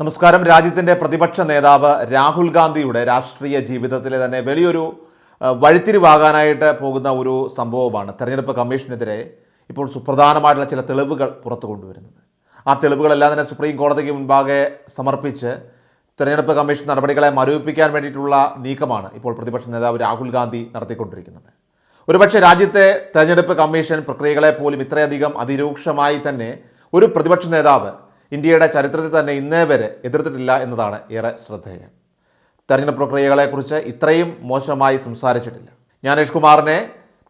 നമസ്കാരം. രാജ്യത്തിന്റെ പ്രതിപക്ഷ നേതാവ് രാഹുൽ ഗാന്ധിയുടെ രാഷ്ട്രീയ ജീവിതത്തിലെ തന്നെ വലിയൊരു വഴിത്തിരിവാകാനായിട്ട് പോകുന്ന ഒരു സംഭവമാണ് തെരഞ്ഞെടുപ്പ് കമ്മീഷനെതിരെ ഇപ്പോൾ സുപ്രധാനമായിട്ടുള്ള ചില തെളിവുകൾ പുറത്തു കൊണ്ടുവരുന്നത്. ആ തെളിവുകളെല്ലാം തന്നെ സുപ്രീം കോടതിക്ക് മുൻപാകെ സമർപ്പിച്ച് തെരഞ്ഞെടുപ്പ് കമ്മീഷൻ നടപടികളെ മരവിപ്പിക്കാൻ വേണ്ടിയിട്ടുള്ള നീക്കമാണ് ഇപ്പോൾ പ്രതിപക്ഷ നേതാവ് രാഹുൽ ഗാന്ധി നടത്തിക്കൊണ്ടിരിക്കുന്നത്. ഒരുപക്ഷെ രാജ്യത്തെ തെരഞ്ഞെടുപ്പ് കമ്മീഷൻ പ്രക്രിയകളെ പോലും ഇത്രയധികം അതിരൂക്ഷമായി തന്നെ ഒരു പ്രതിപക്ഷ നേതാവ് ഇന്ത്യയുടെ ചരിത്രത്തിൽ തന്നെ ഇന്നേ വരെ എതിർത്തിട്ടില്ല എന്നതാണ് ഏറെ ശ്രദ്ധേയം. തെരഞ്ഞെടുപ്പ് പ്രക്രിയകളെക്കുറിച്ച് ഇത്രയും മോശമായി സംസാരിച്ചിട്ടില്ല. ജ്ഞാനേഷ് കുമാറിനെ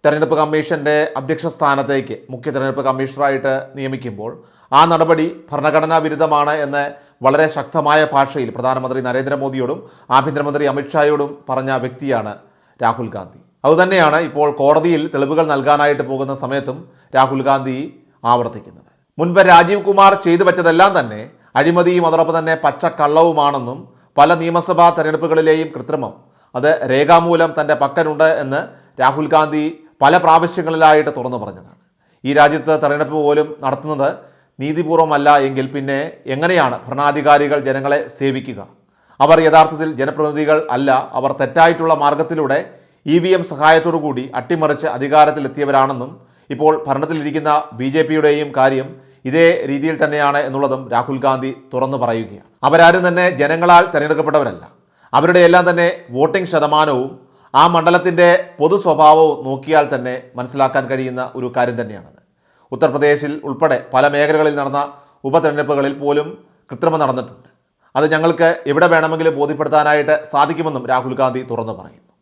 തെരഞ്ഞെടുപ്പ് കമ്മീഷന്റെ അധ്യക്ഷ സ്ഥാനത്തേക്ക് മുഖ്യ തെരഞ്ഞെടുപ്പ് കമ്മീഷണറായിട്ട് നിയമിക്കുമ്പോൾ ആ നടപടി ഭരണഘടനാ വിരുദ്ധമാണ് എന്ന് വളരെ ശക്തമായ ഭാഷയിൽ പ്രധാനമന്ത്രി നരേന്ദ്രമോദിയോടും ആഭ്യന്തരമന്ത്രി അമിത്ഷായോടും പറഞ്ഞ വ്യക്തിയാണ് രാഹുൽ ഗാന്ധി. അതുതന്നെയാണ് ഇപ്പോൾ കോടതിയിൽ തെളിവുകൾ നൽകാനായിട്ട് പോകുന്ന സമയത്തും രാഹുൽ ഗാന്ധി ആവർത്തിക്കുന്നത്. മുൻപ് രാജീവ് കുമാർ ചെയ്തു വെച്ചതെല്ലാം തന്നെ അഴിമതിയും അതോടൊപ്പം തന്നെ പച്ചക്കള്ളവുമാണെന്നും പല നിയമസഭാ തെരഞ്ഞെടുപ്പുകളിലെയും കൃത്രിമം. അത് രേഖാമൂലം തന്റെ പക്കലുണ്ട് എന്ന് രാഹുൽ ഗാന്ധി പല പ്രാവശ്യങ്ങളിലായിട്ട് തുറന്നു പറഞ്ഞതാണ്. ഈ രാജ്യത്ത് തെരഞ്ഞെടുപ്പ് പോലും നടത്തുന്നത് നീതിപൂർവമല്ല എങ്കിൽ പിന്നെ എങ്ങനെയാണ് ഭരണാധികാരികൾ ജനങ്ങളെ സേവിക്കുക? അവർ യഥാർത്ഥത്തിൽ ജനപ്രതിനിധികൾ അല്ല അവർ തെറ്റായിട്ടുള്ള മാർഗത്തിലൂടെ ഇ വി എം സഹായത്തോടു കൂടി അട്ടിമറിച്ച് അധികാരത്തിലെത്തിയവരാണെന്നും ഇപ്പോൾ ഭരണത്തിലിരിക്കുന്ന ബി ജെ പിയുടെയും കാര്യം ഇതേ രീതിയിൽ തന്നെയാണ് എന്നുള്ളതും രാഹുൽ ഗാന്ധി തുറന്നു പറയുകയാണ്. അവരാരും തന്നെ ജനങ്ങളാൽ തിരഞ്ഞെടുക്കപ്പെട്ടവരല്ല. അവരുടെ എല്ലാം തന്നെ വോട്ടിംഗ് ശതമാനവും ആ മണ്ഡലത്തിന്റെ പൊതു സ്വഭാവവും നോക്കിയാൽ തന്നെ മനസ്സിലാക്കാൻ കഴിയുന്ന ഒരു കാര്യം തന്നെയാണത്. ഉത്തർപ്രദേശിൽ ഉൾപ്പെടെ പല മേഖലകളിൽ നടന്ന ഉപതെരഞ്ഞെടുപ്പുകളിൽ പോലും കൃത്രിമം നടന്നിട്ടുണ്ട്. അത് ഞങ്ങൾക്ക് എവിടെ വേണമെങ്കിലും ബോധ്യപ്പെടുത്താനായിട്ട് സാധിക്കുമെന്നും രാഹുൽ ഗാന്ധി തുറന്നു പറയുന്നു.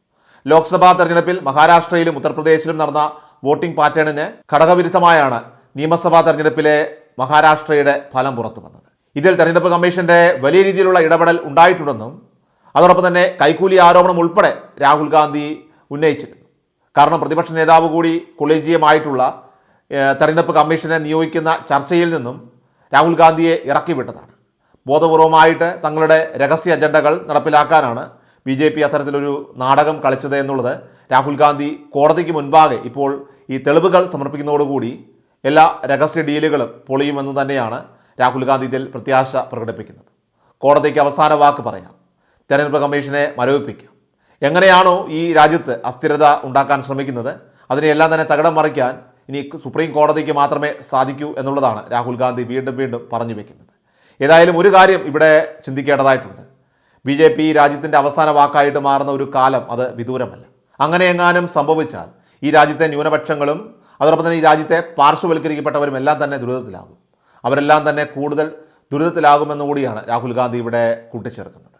ലോക്സഭാ തെരഞ്ഞെടുപ്പിൽ മഹാരാഷ്ട്രയിലും ഉത്തർപ്രദേശിലും നടന്ന വോട്ടിംഗ് പാറ്റേണിന് ഘടകവിരുദ്ധമായാണ് നിയമസഭാ തെരഞ്ഞെടുപ്പിലെ മഹാരാഷ്ട്രയുടെ ഫലം പുറത്തു വന്നത് ഇതിൽ തെരഞ്ഞെടുപ്പ് കമ്മീഷന്റെ വലിയ രീതിയിലുള്ള ഇടപെടൽ ഉണ്ടായിട്ടുണ്ടെന്നും അതോടൊപ്പം തന്നെ കൈക്കൂലി ആരോപണം ഉൾപ്പെടെ രാഹുൽ ഗാന്ധി ഉന്നയിച്ചിരുന്നു. കാരണം പ്രതിപക്ഷ നേതാവ് കൂടി കൊളീജിയമായിട്ടുള്ള തെരഞ്ഞെടുപ്പ് കമ്മീഷനെ നിയോഗിക്കുന്ന ചർച്ചയിൽ നിന്നും രാഹുൽ ഗാന്ധിയെ ഇറക്കിവിട്ടതാണ്. ബോധപൂർവമായിട്ട് തങ്ങളുടെ രഹസ്യ അജണ്ടകൾ നടപ്പിലാക്കാനാണ് ബി ജെ പി അത്തരത്തിലൊരു നാടകം കളിച്ചത് എന്നുള്ളത് രാഹുൽ ഗാന്ധി കോടതിക്ക് മുൻപാകെ ഇപ്പോൾ ഈ തെളിവുകൾ സമർപ്പിക്കുന്നതോടുകൂടി എല്ലാ രഹസ്യ ഡീലുകളും പൊളിയുമെന്ന് തന്നെയാണ് രാഹുൽ ഗാന്ധി ഇതിൽ പ്രത്യാശ പ്രകടിപ്പിക്കുന്നത്. കോടതിക്ക് അവസാന വാക്ക് പറയാം. തെരഞ്ഞെടുപ്പ് കമ്മീഷനെ മരവിപ്പിക്കാം. എങ്ങനെയാണോ ഈ രാജ്യത്ത് അസ്ഥിരത ഉണ്ടാക്കാൻ ശ്രമിക്കുന്നത് അതിനെയെല്ലാം തന്നെ തകിടം മറിക്കാൻ ഇനി സുപ്രീം കോടതിക്ക് മാത്രമേ സാധിക്കൂ എന്നുള്ളതാണ് രാഹുൽ ഗാന്ധി വീണ്ടും വീണ്ടും പറഞ്ഞു വയ്ക്കുന്നത് ഏതായാലും ഒരു കാര്യം ഇവിടെ ചിന്തിക്കേണ്ടതായിട്ടുണ്ട്. ബി ജെ പി രാജ്യത്തിന്റെ അവസാന വാക്കായിട്ട് മാറുന്ന ഒരു കാലം അത് വിദൂരമല്ല. അങ്ങനെ എങ്ങാനും സംഭവിച്ചാൽ ഈ രാജ്യത്തെ ന്യൂനപക്ഷങ്ങളും അതോടൊപ്പം തന്നെ ഈ രാജ്യത്തെ പാർശ്വവൽക്കരിക്കപ്പെട്ടവരും എല്ലാം തന്നെ ദുരിതത്തിലാകും. അവരെല്ലാം തന്നെ കൂടുതൽ ദുരിതത്തിലാകുമെന്നുകൂടിയാണ് രാഹുൽ ഗാന്ധി ഇവിടെ കൂട്ടിച്ചേർക്കുന്നത്.